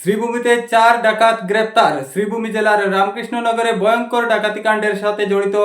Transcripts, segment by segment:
শ্রীভূমিতে চার ডাকাত গ্রেপ্তার। শ্রীভূমি জেলার রামকৃষ্ণনগরে ভয়ঙ্কর ডাকাতি কাণ্ডের সাথে জড়িত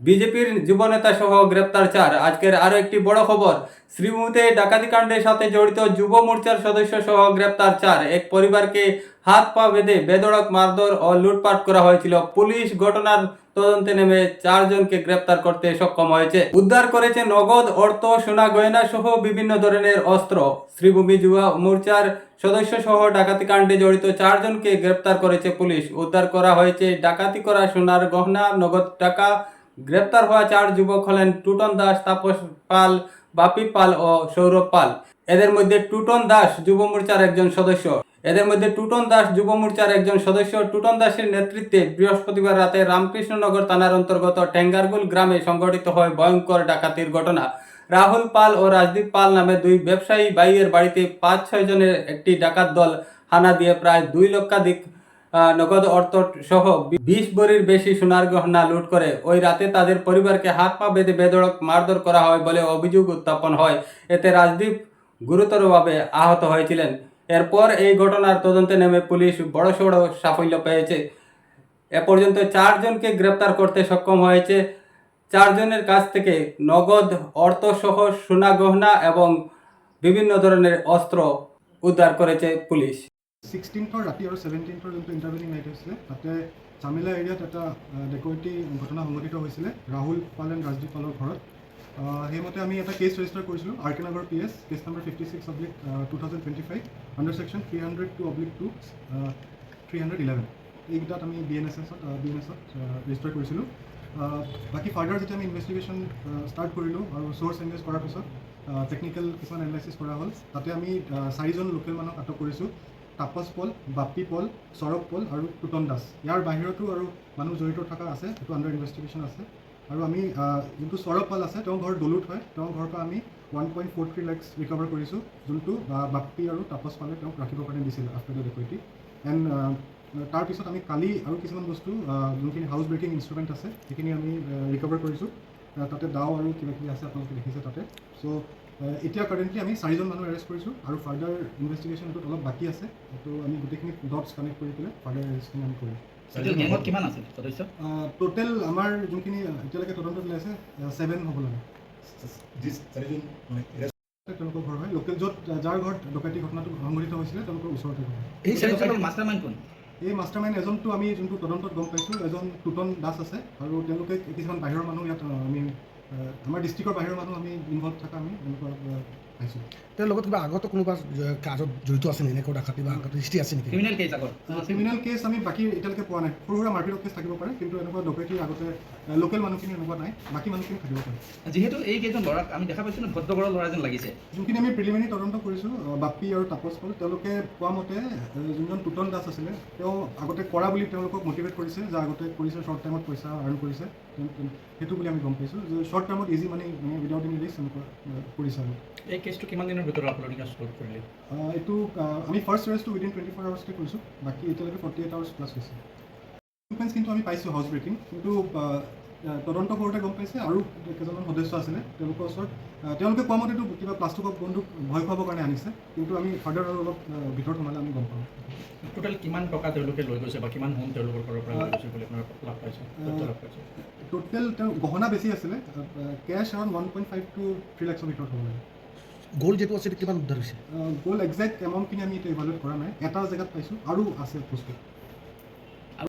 বিজেপির যুবনেতা সহ গ্রেপ্তার চার। আজকের আরও একটি বড় খবর, শ্রীভূমিতে ডাকাতি কাণ্ডের সাথে জড়িত যুব মোর্চার সদস্য সহ গ্রেপ্তার চার। এক পরিবারকে হাত পা বেঁধে বেদড়ক, মারধর ও লুটপাট করা হয়েছিল। পুলিশ ঘটনার তদন্তে নেমে চারজনকে গ্রেপ্তার করতে সক্ষম হয়েছে। উদ্ধার করেছে নগদ অর্থ, সোনা গয়না সহ বিভিন্ন ধরনের অস্ত্র। শ্রীভূমি যুব মোর্চার সদস্য সহ ডাকাতি কাণ্ডে জড়িত চারজনকে গ্রেপ্তার করেছে পুলিশ। উদ্ধার করা হয়েছে ডাকাতি করা সোনার গহনা, নগদ টাকা। গ্রেপ্তার হওয়া চার যুবক হলেন টুটন দাস, তাপস পাল, বাপি পাল ও সৌরভ পাল। এদের মধ্যে টুটন দাস যুব মোর্চার একজন সদস্য। এদের মধ্যে টুটন দাস যুব মোর্চার একজন সদস্য। টুটন দাসের নেতৃত্বে বৃহস্পতিবার রাতে রামকৃষ্ণনগর থানার অন্তর্গত টেঙ্গারগুল গ্রামে সংঘটিত হয় ভয়ঙ্কর ডাকাতির ঘটনা। রাহুল পাল ও রাজদীপ পাল নামে দুই ব্যবসায়ী বাইয়ের বাড়িতে পাঁচ ছয় জনের একটি ডাকাত দল হানা দিয়ে প্রায় দুই লক্ষাধিক নগদ অর্থ সহ বিশ বড়ির বেশি সোনার গহনা লুট করে। ওই রাতে তাদের পরিবারকে হাত পা বেঁধে বেদড়ক মারধর করা হয় বলে অভিযোগ উত্থাপন হয়। এতে রাজদীপ গুরুতরভাবে আহত হয়েছিলেন। এরপর এই ঘটনার তদন্তে নেমে পুলিশ বড় বড়সড় সাফল্য পেয়েছে। এ পর্যন্ত চারজনকে গ্রেপ্তার করতে সক্ষম হয়েছে। চারজনের কাছ থেকে নগদ অর্থসহ সোনা গহনা এবং বিভিন্ন ধরনের অস্ত্র উদ্ধার করেছে পুলিশ। ছিক্সটিনথৰ ৰাতি আৰু ছেভেণ্টিনথৰ যোনটো ইণ্টাৰভিনিং নাইট হৈছিলে তাতে চামিলা এৰিয়াত এটা ডেকৰিটি ঘটনা সংঘটিত হৈছিলে। ৰাহুল পাল এণ্ড ৰাজদীপ পালৰ ঘৰত। সেইমতে আমি এটা কেছ ৰেজিষ্টাৰ কৰিছিলোঁ R K Nagar P S case number fifty six oblique two thousand twenty five under section three hundred two oblique two three hundred eleven এইকেইটাত আমি বি এন এছ এছত বি এন এছত register কৰিছিলোঁ। বাকী further যেতিয়া আমি investigation start কৰিলোঁ আৰু source engage কৰাৰ পিছত টেকনিকেল কিছুমান এনালাইচিছ কৰা হ'ল তাতে আমি চাৰিজন লোকেল মানুহক আটক কৰিছোঁ। তাপস পল বাপি পল সৌৰভ পল আৰু টুটন দাস। ইয়াৰ বাহিৰতো আৰু মানুহ জড়িত থকা আছে সেইটো আণ্ডাৰ ইনভেষ্টিগেশ্যন আছে। আৰু আমি যোনটো সৌৰভ পাল আছে তেওঁৰ ঘৰ দলুত হয়। তেওঁৰ ঘৰৰ পৰা আমি one point four three lakhs recover কৰিছোঁ যোনটো বাপ্পি আৰু তাপস পালে তেওঁক ৰাখিবৰ কাৰণে দিছিল আফটাৰ দ্য ডেকৰিটি এণ্ড তাৰপিছত আমি কালি আৰু কিছুমান বস্তু যোনখিনি হাউচ ব্ৰেকিং ইনষ্ট্ৰুমেণ্ট আছে সেইখিনি আমি ৰিকভাৰ কৰিছোঁ। তাতে দাও আৰু কিবা কিবি আছে আপোনালোকে দেখিছে তাতে। চ' এতিয়া কাৰেণ্টলি আমি চাৰিজন মানুহ এৰেষ্ট কৰিছোঁ আৰু ফাৰ্ডাৰ ইনভেষ্টিগেশ্যনটোত অলপ বাকী আছে। তো আমি গোটেইখিনি ডটছ কানেক্ট কৰি পেলাই ফাৰ্ডাৰ এৰেষ্টখিনি আমি কৰিম। গেঙত কিমান আছিল সদস্য টোটেল আমাৰ যোনখিনি এতিয়ালৈকে তদন্তত ওলাইছে ছেভেন হ'ব লাগে। মানে তেওঁলোকৰ ঘৰ হয়। লোকেল য'ত যাৰ ঘৰত ডকাইতি ঘটনাটো সংঘটিত হৈছিলে তেওঁলোকৰ ওচৰতে এই মাষ্টাৰ মাইণ্ড কোন? এই মাষ্টাৰ মাইণ্ড এজনটো আমি যোনটো তদন্তত গম পাইছোঁ এজন টুটন দাস আছে আৰু তেওঁলোকে কিছুমান বাহিৰৰ মানুহ ইয়াত আমি আমাৰ ডিষ্ট্ৰিক্টৰ বাহিৰৰ মানুহ আমি ইনভল্ভ থকা আমি এনেকুৱা লগত কিবা আগতে কোনোবা কাজত জড়িত আছে নেকি এনেকুৱা ডাকাতি বা আগতে হিষ্ট্ৰী আছে নেকি? ক্ৰিমিনেল কেছ আগত। ক্ৰিমিনেল কেছ আমি বাকী এতিয়ালৈকে পোৱা নাই। সৰু সুৰা মাৰপিটৰ কেছ থাকিব পাৰে কিন্তু এনেকুৱা ডকাইতিৰ আগতে লোকেল মানুহখিনি এনেকুৱা নাই। বাকী মানুহখিনি থাকিব পাৰে। যিহেতু এই কেইজন ল'ৰাক আমি দেখা পাইছোঁ ন ভদ্ৰগড়ৰ ল'ৰা যেন লাগিছে। যোনখিনি আমি প্ৰিলিমিনাৰী তদন্ত কৰিছোঁ বাপ্পী আৰু তাপস পল তেওঁলোকে কোৱা মতে যোনজন টুটন দাস আছিলে তেওঁ আগতে কৰা বুলি তেওঁলোকক মটিভেট কৰিছে যে আগতে কৰিছে শ্বৰ্ট টাইমত পইচা আৰ্ণ কৰিছে সেইটো বুলি আমি গম পাইছোঁ যে শ্বৰ্ট টাইমত ইজি মানি মানে উইদাউট এনি ৰিস্ক এনেকুৱা কৰিছে আৰু। এই কেছটো কিমান দিনৰ ভিতৰত আপোনালোকে ছল্ভ কৰিলে? এইটো আমি ফাৰ্ষ্ট ৰেষ্টটো উইদিন টুৱেণ্টি ফ'ৰ আৱাৰ্ছকে কৰিছোঁ বাকী এতিয়ালৈকে ফৰ্টি এইট আৱাৰ্ছ প্লাছ হৈছে ইকুইপমেণ্টছ কিন্তু আমি পাইছোঁ হাউচ ব্ৰেকিং কিন্তু তদন্ত কৰোঁতে গম পাইছে আৰু কেইজনমান সদস্য আছিলে তেওঁলোকৰ ওচৰত তেওঁলোকে কোৱা মতেতো কিবা প্লাষ্টিকৰ বন্দুক ভয় খুৱাবৰ কাৰণে আনিছে কিন্তু আমি ফাৰ্ডাৰ আৰু অলপ ভিতৰত সোমালে আমি গম পাওঁ টোটেল কিমান টকা তেওঁলোকে লৈ গৈছে বা কিমান সোণ তেওঁলোকৰ পৰা লৈ গৈছে বুলি আপোনাৰ লাভ পাইছে টোটেল তেওঁ গহনা বেছি আছিলে case around one point five to three লেক্সৰ ভিতৰত হ'ব লাগে। গ'ল্ড যিটো আছে কিমান উদ্ধাৰ হৈছে গ'ল্ড একজেক্ট এমাউণ্টখিনি আমি এতিয়া ইভালুৱেট কৰা নাই। এটা জেগাত পাইছোঁ আৰু আছে বস্তু